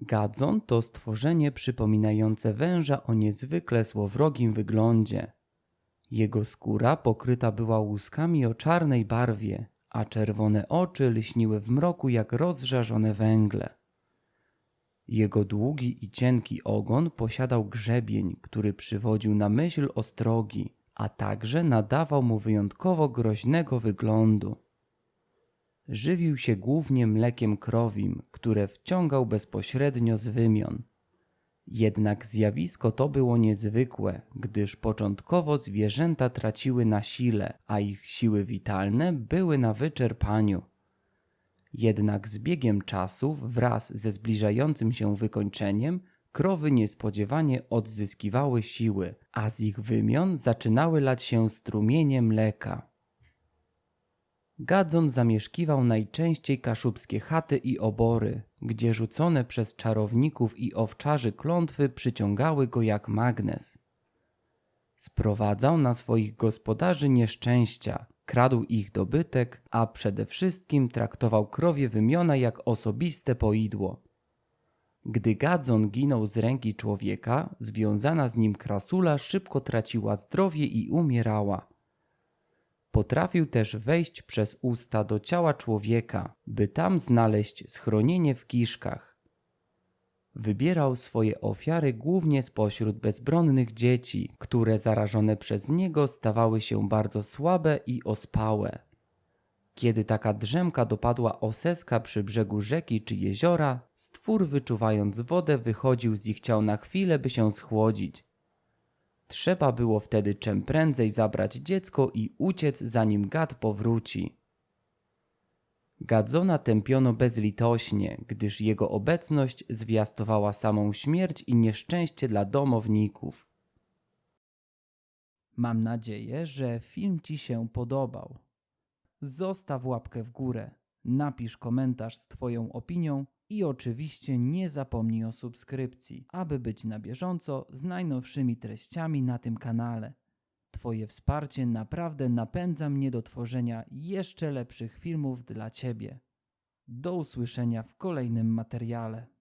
Gadzon to stworzenie przypominające węża o niezwykle złowrogim wyglądzie. Jego skóra pokryta była łuskami o czarnej barwie, a czerwone oczy lśniły w mroku jak rozżarzone węgle. Jego długi i cienki ogon posiadał grzebień, który przywodził na myśl ostrogi, a także nadawał mu wyjątkowo groźnego wyglądu. Żywił się głównie mlekiem krowim, które wciągał bezpośrednio z wymion. Jednak zjawisko to było niezwykłe, gdyż początkowo zwierzęta traciły na sile, a ich siły witalne były na wyczerpaniu. Jednak z biegiem czasu, wraz ze zbliżającym się wykończeniem, krowy niespodziewanie odzyskiwały siły, a z ich wymion zaczynały lać się strumienie mleka. Gadzon zamieszkiwał najczęściej kaszubskie chaty i obory, gdzie rzucone przez czarowników i owczarzy klątwy przyciągały go jak magnes. Sprowadzał na swoich gospodarzy nieszczęścia, kradł ich dobytek, a przede wszystkim traktował krowie wymiona jak osobiste poidło. Gdy Gadzon ginął z ręki człowieka, związana z nim krasula szybko traciła zdrowie i umierała. Potrafił też wejść przez usta do ciała człowieka, by tam znaleźć schronienie w kiszkach. Wybierał swoje ofiary głównie spośród bezbronnych dzieci, które zarażone przez niego stawały się bardzo słabe i ospałe. Kiedy taka drzemka dopadła oseska przy brzegu rzeki czy jeziora, stwór wyczuwając wodę wychodził z ich ciał na chwilę, by się schłodzić. Trzeba było wtedy czym prędzej zabrać dziecko i uciec, zanim gad powróci. Gadzona tępiono bezlitośnie, gdyż jego obecność zwiastowała samą śmierć i nieszczęście dla domowników. Mam nadzieję, że film Ci się podobał. Zostaw łapkę w górę, napisz komentarz z Twoją opinią i oczywiście nie zapomnij o subskrypcji, aby być na bieżąco z najnowszymi treściami na tym kanale. Twoje wsparcie naprawdę napędza mnie do tworzenia jeszcze lepszych filmów dla Ciebie. Do usłyszenia w kolejnym materiale.